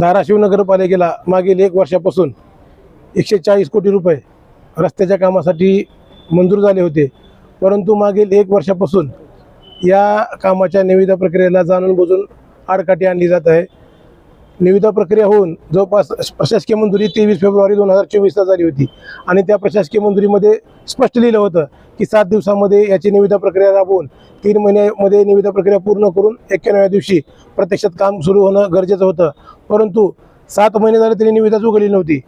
धाराशिव नगरपालिकेला मागील एक वर्षापासून एकशे चाळीस कोटी रुपये रस्त्याच्या कामासाठी मंजूर झाले होते. परंतु मागील एक वर्षापासून या कामाच्या निविदा प्रक्रियेला जाणून बुजून आडकाठी आणली जात आहे. निविदा प्रक्रिया होऊन जवळपास प्रशासकीय मंजुरी तेवीस फेब्रुवारी दोन हजार चोवीसला झाली होती. आणि त्या प्रशासकीय मंजुरीमध्ये स्पष्ट लिहिलं होतं की सात दिवसामध्ये याची निविदा प्रक्रिया राबवून तीन महिन्यामध्ये निविदा प्रक्रिया पूर्ण करून एक्क्याण्णव्या दिवशी प्रत्यक्षात काम सुरू होणं गरजेचं होतं. परंतु सात महिने झाले तरी निविदाच उघडली नव्हती.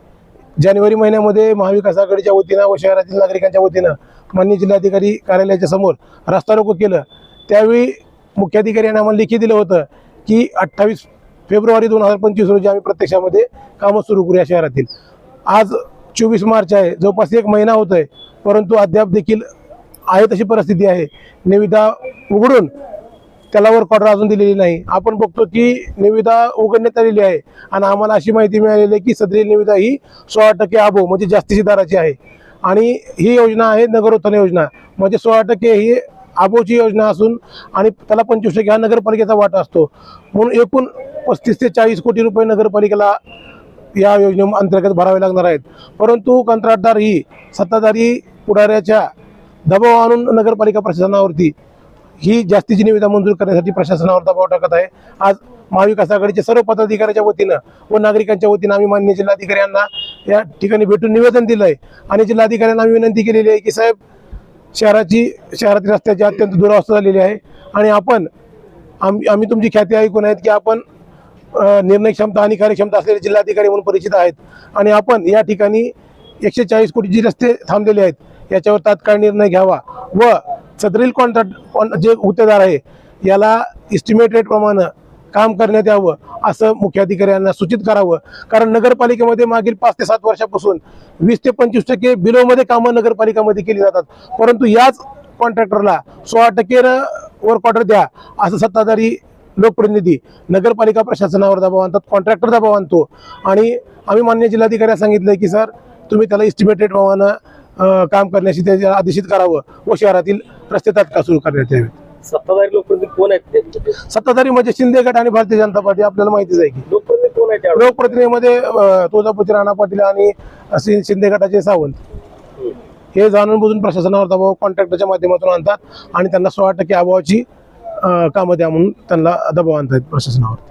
जानेवारी महिन्यामध्ये महाविकास आघाडीच्या वतीनं व शहरातील नागरिकांच्या वतीनं मान्य जिल्हाधिकारी कार्यालयाच्या समोर रास्ता रोको केलं. त्यावेळी मुख्याधिकारी यांनी आम्हाला लिखी दिलं होतं की अठ्ठावीस फेब्रुवारी दोन हजार पंचवीस रोजी आम्ही प्रत्यक्षामध्ये कामं सुरू करू या शहरातील. आज चोवीस मार्च आहे. जवळपास एक महिना होत आहे परंतु अद्याप देखील आहे तशी परिस्थिती आहे. निविदा उघडून त्याला वर्क ऑर्डर अजून दिलेली नाही. आपण बघतो की निविदा उघडण्यात आलेली आहे. आणि आम्हाला अशी माहिती मिळालेली आहे की सदरील निविदा ही सोळा टक्के आबो म्हणजे जास्तीची दराची आहे. आणि ही योजना आहे नगरोत्थान योजना. म्हणजे सोळा टक्के ही आबोची योजना असून आणि त्याला पंचवीस टक्के हा नगरपालिकेचा वाटा असतो. म्हणून एकूण पस्तीस ते चाळीस कोटी रुपये नगरपालिकेला या योजने अंतर्गत भरावे लागणार आहेत. परंतु कंत्राटदार ही सत्ताधारी पुढाऱ्याच्या दबाव आणून नगरपालिका प्रशासनावरती ही जास्तीची निविदा मंजूर करण्यासाठी प्रशासनावर दबाव टाकत आहे. आज महाविकास आघाडीच्या सर्व पदाधिकाऱ्याच्या वतीनं व नागरिकांच्या वतीनं आम्ही मान्य जिल्हाधिकाऱ्यांना या ठिकाणी भेटून निवेदन दिलं आहे आणि जिल्हाधिकाऱ्यांना आम्ही विनंती केलेली आहे की साहेब शहराची शहरातील रस्त्याची अत्यंत दुरावस्था झालेली आहे. आणि आपण आम आम्ही तुमची ख्याती ऐकून आहेत की आपण निर्णयक्षमता निर्णय क्षमता आणि कार्यक्षमता असलेले जिल्हाधिकारी म्हणून परिचित आहेत. आणि आपण या ठिकाणी एकशे चाळीस कोटीचे रस्ते थांबलेले आहेत याच्यावर तात्काळ निर्णय घ्यावा व सदरील कॉन्ट्रॅक्ट जे गुत्तेदार आहे याला इस्टिमेट रेटप्रमाणे काम करण्यात यावं असं मुख्याधिकाऱ्यांना सूचित करावं. कारण नगरपालिकेमध्ये मागील पाच ते सात वर्षापासून वीस ते पंचवीस टक्के बिलोमध्ये कामं नगरपालिकामध्ये केली जातात. परंतु याच कॉन्ट्रॅक्टरला सोळा टक्के वर्क ऑर्डर द्या असं सत्ताधारी लोकप्रतिनिधी नगरपालिका प्रशासनावर दबाव आणतात कॉन्ट्रॅक्टर दबाव आणतो. आणि आम्ही मान्य जिल्हाधिकाऱ्यांना सांगितलं की सर तुम्ही त्याला इस्टिमेटेड भावानं काम करण्याशी त्याच्या आदेशित करावं व शहरातील रस्ते तात्काळ सुरू करण्यात यावे सत्ताधारी लोकप्रतिनिधी कोण आहेत ते? सत्ताधारी म्हणजे शिंदे गट आणि भारतीय जनता पार्टी आपल्याला माहितीच आहे की लोकप्रतिनिधी कोण आहेत त्यावेळी? लोकप्रतिनिधीमध्ये अं, तुळजापूरचे राणा पाटील आणि शि- शिंदे गटाचे सावंत. हे जाणून बुजून प्रशासनावर दबाव कॉन्ट्रॅक्टरच्या माध्यमातून आणतात आणि त्यांना सोळा टक्के अभावाची अं, कामं द्या म्हणून त्यांना दबाव आणतात प्रशासनावर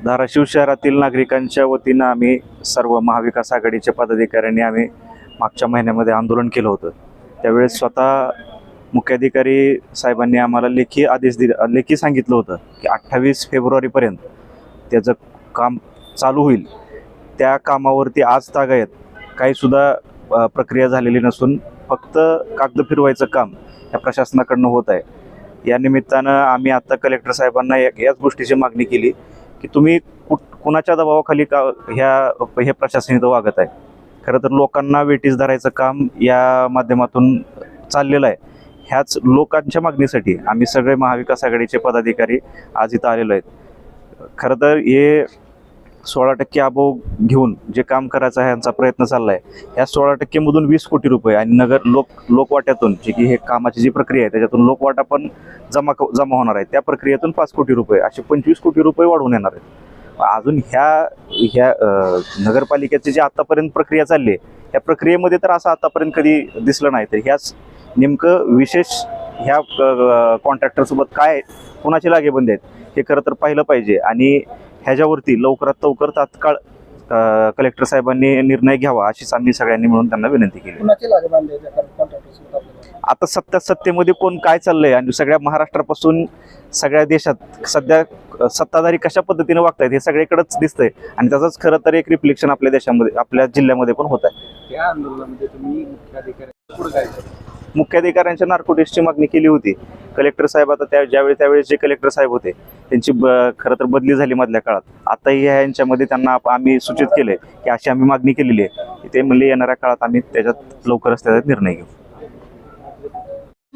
धाराशिव शहरातील नागरिकांच्या वतीनं आम्ही सर्व महाविकास आघाडीच्या पदाधिकाऱ्यांनी आम्ही मागच्या महिन्यामध्ये आंदोलन केलं होतं त्यावेळेस स्वतः मुख्याधिकारी साहेबांनी आम्हाला लेखी आदेश दिला लेखी सांगितलं होतं की अठ्ठावीस फेब्रुवारीपर्यंत त्याचं काम चालू होईल. त्या कामावरती आज तागायत काहीसुद्धा प्रक्रिया झालेली नसून फक्त कागद फिरवायचं काम या प्रशासनाकडनं होत आहे. या निमित्तानं आम्ही आत्ता कलेक्टर साहेबांना या- याच गोष्टीची मागणी केली की तुम्ही कुठ कुणाच्या दबावाखाली का ह्या हे प्रशासन इथं वागत आहे? खरं तर लोकांना वेटीस धरायचं काम या माध्यमातून चाललेलं आहे. ह्याच लोकांच्या मागणीसाठी आम्ही सगळे महाविकास आघाडीचे पदाधिकारी आज इथं आलेलो आहेत. खरं तर हे सोळा टक्के अबो घेऊन जे काम करायचं आहे यांचा प्रयत्न चालला आहे ह्या सोळा टक्केमधून वीस कोटी रुपये आणि नगर लोक लोकवाट्यातून जे की हे कामाची जी प्रक्रिया आहे त्याच्यातून लोकवाटा पण जमा क- जमा होणार आहे. त्या प्रक्रियेतून पाच कोटी रुपये असे पंचवीस कोटी रुपये वाढवून येणार आहेत. अजून ह्या ह्या नगरपालिकेची जी आतापर्यंत प्रक्रिया चालली आहे त्या प्रक्रियेमध्ये तर असं आतापर्यंत कधी दिसलं नाही. तर ह्याच नेमकं विशेष ह्या कॉन्ट्रॅक्टरसोबत काय कोणाचे लागेबंदी आहेत हे खरं तर पाहिलं पाहिजे. आणि ह्याच्यावरती लवकरात लवकर तात्काळ कलेक्टर साहेबांनी निर्णय घ्यावा अशीच आम्ही सगळ्यांनी मिळून त्यांना विनंती केली कुणाचे लागे बांधले त्या contractor सोबत आपल्याला? आता सत्ता सत्तेमध्ये कोण काय चाललंय? आणि सगळ्या महाराष्ट्रापासून सगळ्या देशात सध्या सत्ताधारी कशा पद्धतीने वागतायत हे सगळीकडेच दिसतंय. आणि त्याचाच खरं तर एक रिफ्लेक्शन आपल्या देशामध्ये आपल्या जिल्ह्यामध्ये पण होत आहे. त्या आंदोलनामध्ये तुम्ही मुख्याधिकारी पुढे काय केलं? मुख्याधिकाऱ्यांच्या नार्कोटिक्सची मागणी केली होती. कलेक्टर साहेब आता त्या ज्यावेळी त्यावेळेस जे कलेक्टर साहेब होते त्यांची खरं तर बदली झाली मधल्या काळात. आताही यांच्यामध्ये त्यांना आम्ही सूचित केलंय की अशी आम्ही मागणी केलेली आहे. ते म्हणले येणाऱ्या काळात आम्ही त्याच्यात लवकरच त्याचा निर्णय घेऊ.